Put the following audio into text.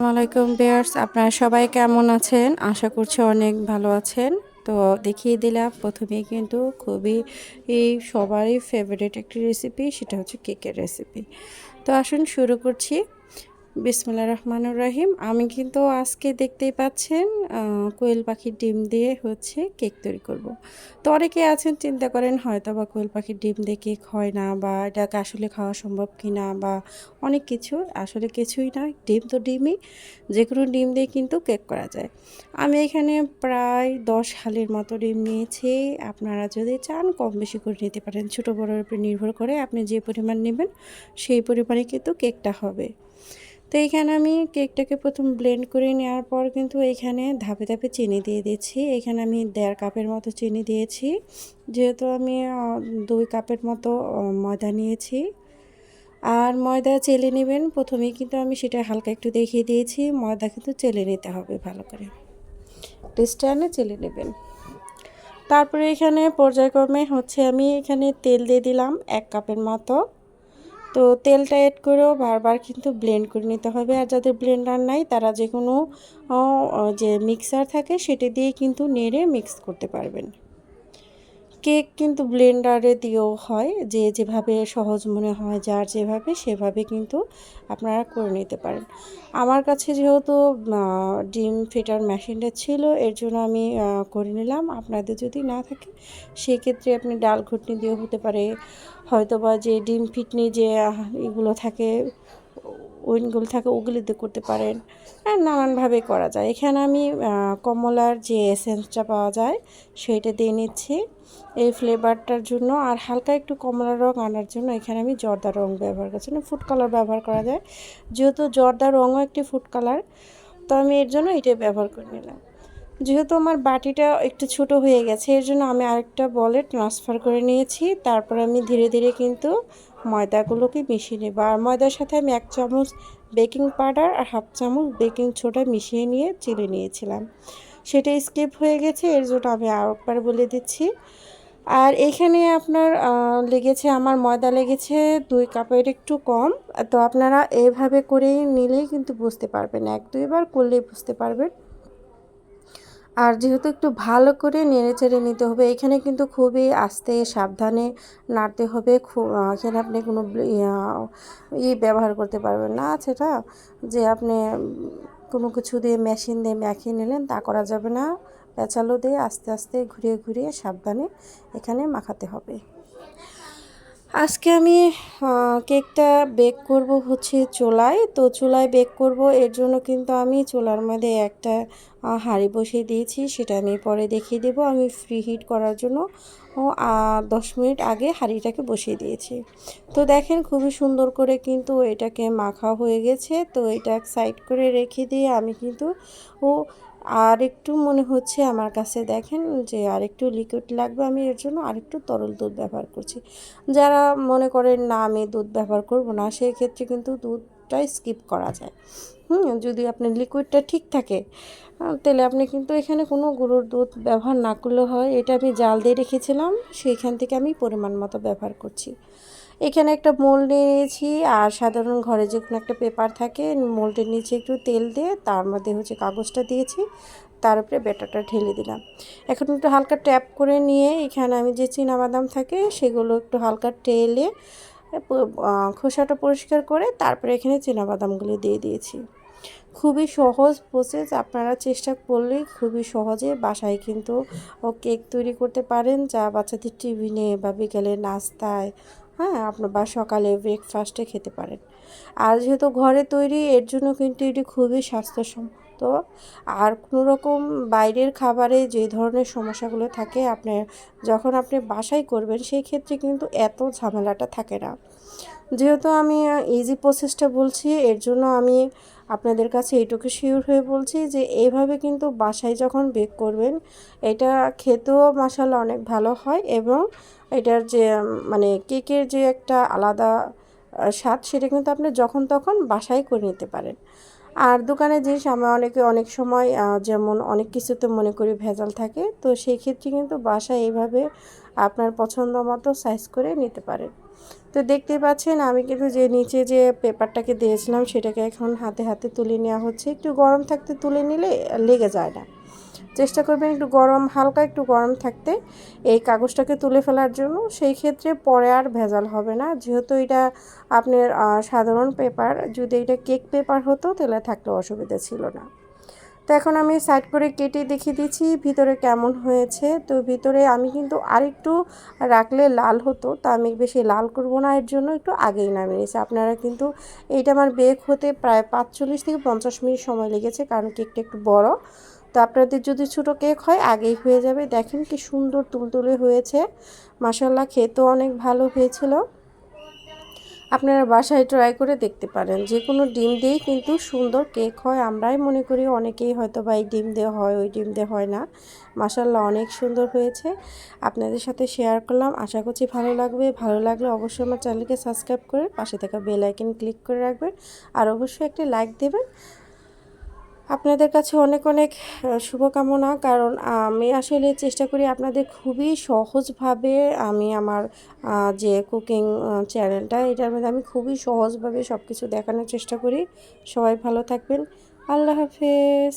আসসালামাইকুম বিয়ার্স আপনারা সবাই কেমন আছেন? আশা করছি অনেক ভালো আছেন। তো দেখিয়ে দিলাম, প্রথমে কিন্তু খুবই এই সবারই ফেভারিট একটি রেসিপি সেটা হচ্ছে কেকের রেসিপি তো আসুন শুরু করছি। বিসমুল্লা রহমানুর রহিম। আমি কিন্তু আজকে দেখতেই পাচ্ছেন কোয়েল পাখির ডিম দিয়ে হচ্ছে কেক তৈরি করব। তো অনেকে আছেন, চিন্তা করেন হয়তো বা কোয়েল পাখির ডিম দিয়ে কেক হয় না বা এটাকে আসলে খাওয়া সম্ভব কি না বা অনেক কিছু। আসলে কিছুই না, ডিম তো ডিমই যে কোনো ডিম দিয়ে কিন্তু কেক করা যায়। আমি এখানে প্রায় দশ হালের মতো ডিম নিয়েছি। আপনারা যদি চান কম বেশি করে নিতে পারেন। ছোটো বড়োর উপর নির্ভর করে আপনি যে পরিমাণ নেবেন, সেই পরিমাণে কিন্তু কেকটা হবে। তো এইখানে আমি কেকটাকে প্রথম ব্লেন্ড করে নেওয়ার পর কিন্তু এখানে ধাপে ধাপে চিনি দিয়ে দিচ্ছি। এখানে আমি দেড় কাপের মতো চিনি দিয়েছি। যেহেতু আমি দুই কাপের মতো ময়দা নিয়েছি। আর ময়দা চেলে নেবেন। প্রথমেই কিন্তু আমি সেটা হালকা একটু দেখিয়ে দিয়েছি। ময়দা কিন্তু চেলে নিতে হবে ভালো করে। স্ট্যান্ডে চেলে নেবেন। তারপরে এখানে পর্যায়ক্রমে হচ্ছে আমি এখানে তেল দিয়ে দিলাম এক কাপের মতো। তো তেলটা এড করেও বারবার কিন্তু ব্লেন্ড করে নিতে হবে। আর যাদের ব্লেন্ডার নাই, তারা যে কোনো যে মিক্সার থাকে, সেটা দিয়ে কিন্তু নেড়ে মিক্স করতে পারবেন। কেক কিন্তু ব্লেন্ডারে দিয়েও হয়, যে যেভাবে সহজ মনে হয়, যার যেভাবে সেভাবে কিন্তু আপনারা করে নিতে পারেন। আমার কাছে যেহেতু ডিম ফিটার মেশিনটা ছিল, এর জন্য আমি করে নিলাম। আপনাদের যদি না থাকে, সেক্ষেত্রে আপনি ডাল ঘুটনি দিয়েও হতে পারে। হয়তো বা যে ডিম ফিটনি যে এগুলো থাকে উইনগুলো থাকে ওগুলি দিয়ে করতে পারেন। আর নানানভাবে করা যায়। এখানে আমি কমলার যে এসেন্সটা পাওয়া যায়, সেইটা দিয়ে নিচ্ছি। এই ফ্লেভারটার জন্য আর হালকা একটু কমলা রঙ আনার জন্য এখানে আমি জর্দা রঙ ব্যবহার করছি না ফুড কালার ব্যবহার করা যায়। যেহেতু জর্দা রঙও একটি ফুড কালার, তো আমি এর জন্য এটাই ব্যবহার করে নিলাম। যেহেতু আমার বাটিটা একটু ছোট হয়ে গেছে, এর জন্য আমি আরেকটা বলে ট্রান্সফার করে নিয়েছি। তারপর আমি ধীরে ধীরে কিন্তু ময়দাগুলোকে মিশিয়ে নেব। আর ময়দার সাথে আমি এক চামচ বেকিং পাউডার আর হাফ চামচ বেকিং ছোটা মিশিয়ে নিয়ে চিলে নিয়েছিলাম। সেটা স্কিপ হয়ে গেছে, এর জন্য আমি আরেকবার বলে দিচ্ছি। আর এখানে আপনার লেগেছে, আমার ময়দা লেগেছে দুই কাপের একটু কম। তো আপনারা এভাবে করেই নিলেই কিন্তু বুঝতে পারবেন, এক দুইবার করলেই বুঝতে পারবেন। আর যেহেতু একটু ভালো করে নেড়ে চেড়ে নিতে হবে, এখানে কিন্তু খুবই আস্তে সাবধানে নাড়তে হবে। এখানে আপনি কোনো ই ব্যবহার করতে পারবেন না। সেটা যে আপনি কোনো কিছু দিয়ে মেশিন দিয়ে মেখিয়ে নিলেন, তা করা যাবে না। পেঁচালো দিয়ে আস্তে আস্তে ঘুরিয়ে ঘুরিয়ে সাবধানে এখানে মাখাতে হবে। আজকে আমি কেকটা বেক করব হচ্ছে চুলায়। তো চুলায় বেক করব, এর জন্য কিন্তু আমি চুলার মধ্যে একটা হাঁড়ি বসিয়ে দিয়েছি, সেটা আমি পরে দেখিয়ে দেব। আমি ফ্রি হিট করার জন্য দশ মিনিট আগে হাঁড়িটাকে বসিয়ে দিয়েছি। তো দেখেন খুবই সুন্দর করে কিন্তু এটাকে মাখা হয়ে গেছে। তো এটা সাইড করে রেখে দিয়ে আমি কিন্তু, ও আর একটু মনে হচ্ছে আমার কাছে দেখেন যে আরেকটু লিকুইড লাগবে আমি এর জন্য আরেকটু তরল দুধ ব্যবহার করছি। যারা মনে করেন না আমি দুধ ব্যবহার করব না সেই ক্ষেত্রে কিন্তু দুধটাই স্কিপ করা যায়। হুম, যদি আপনার লিকুইডটা ঠিক থাকে তাহলে আপনি কিন্তু এখানে কোনো গরুর দুধ ব্যবহার না করলে হয়। এটা আমি জাল দিয়ে রেখেছিলাম, সেইখান থেকে আমি পরিমাণ মতো ব্যবহার করছি। এখানে একটা মোল নিয়েছি, আর সাধারণ ঘরে যে কোনো একটা পেপার থাকে, মোলটির নিচে একটু তেল দিয়ে তার মধ্যে হচ্ছে কাগজটা দিয়েছি, তার উপরে ব্যাটারটা ঢেলে দিলাম। এখন একটু হালকা ট্যাপ করে নিয়ে এখানে আমি যে বাদাম থাকে, সেগুলো একটু হালকা টেলে খোসাটা পরিষ্কার করে তারপরে এখানে বাদামগুলো দিয়ে দিয়েছি। খুবই সহজ প্রসেস আপনারা চেষ্টা করলেই খুবই সহজে বাসায় কিন্তু ও কেক তৈরি করতে পারেন, যা বাচ্চাদের টিফিনে বা বিকেলে নাস্তায় হ্যাঁ আপনার বা সকালে ব্রেকফাস্টে খেতে পারেন। আর যেহেতু ঘরে তৈরি, এর জন্য কিন্তু এটি খুবই স্বাস্থ্যসম্মত। আর কোনো রকম বাইরের খাবারে যে ধরনের সমস্যাগুলো থাকে, আপনি যখন আপনি বাসায় করবেন, সেই ক্ষেত্রে কিন্তু এত ঝামেলাটা থাকে না। যেহেতু আমি ইজি প্রসেসটা বলছি, এর জন্য আমি আপনাদের কাছে এইটুকু শিওর হয়ে বলছি যে এইভাবে কিন্তু বাসায় যখন বেক করবেন, এটা খেতেও মশালা অনেক ভালো হয় এবং এটার যে মানে কেকের যে একটা আলাদা স্বাদ সেটা কিন্তু আপনি যখন তখন বাসায় করে নিতে পারেন। আর দোকানে জিনিস আমরা অনেকে অনেক সময় যেমন অনেক কিছুতে মনে করি ভেজাল থাকে, তো সেই ক্ষেত্রে কিন্তু বাসায় এইভাবে আপনার পছন্দ মতো সাইজ করে নিতে পারেন। তো দেখতে পাচ্ছেন, আমি কিন্তু যে নিচে যে পেপারটাকে দিয়েছিলাম সেটাকে এখন হাতে হাতে তুলে নেওয়া হচ্ছে। একটু গরম থাকতে তুলে নিলে লেগে যায় না। চেষ্টা করবেন একটু গরম, হালকা একটু গরম থাকতে এই কাগজটাকে তুলে ফেলার জন্য। সেই ক্ষেত্রে পরে আর ভেজাল হবে না। যেহেতু এটা আপনার সাধারণ পেপার, যদি এটা কেক পেপার হতো তাহলে থাকলে অসুবিধা ছিল না। তো এখন আমি সাইড করে কেটে দেখিয়ে দিচ্ছি ভিতরে কেমন হয়েছে। তো ভিতরে আমি কিন্তু আরেকটু রাখলে লাল হতো, তা আমি বেশি লাল করব না, এর জন্য একটু আগেই নামিয়ে নিয়েছি। আপনারা কিন্তু এইটা আমার বেক হতে প্রায় পাঁচচল্লিশ থেকে পঞ্চাশ মিনিট সময় লেগেছে, কারণ কেকটা একটু বড়। তো আপনাদের যদি ছোটো কেক হয়, আগেই হয়ে যাবে। দেখেন কি সুন্দর তুলতুলে হয়েছে। মাসাল্লাহ খেতেও অনেক ভালো হয়েছিল। আপনারা বাসায় ট্রাই করে দেখতে পারেন। যে কোনো ডিম দিয়েই কিন্তু সুন্দর কেক হয়। আমরাই মনে করি অনেকেই হয়তো বা এই ডিম দেওয়া হয়, ওই ডিম দেওয়া হয় না। মাসাল্লাহ অনেক সুন্দর হয়েছে। আপনাদের সাথে শেয়ার করলাম। আশা করছি ভালো লাগবে। ভালো লাগলে অবশ্যই আমার চ্যানেলকে সাবস্ক্রাইব করে পাশে থাকা বেল আইকন ক্লিক করে রাখবেন। আর অবশ্যই একটি লাইক দেবেন। আপনাদের কাছে অনেক অনেক শুভকামনা। কারণ আমি আসলে চেষ্টা করি আপনাদের খুবই সহজভাবে আমি আমার যে কুকিং চ্যানেলটা, এটার মধ্যে আমি খুবই সহজভাবে সব কিছু দেখানোর চেষ্টা করি। সবাই ভালো থাকবেন। আল্লাহ হাফেজ।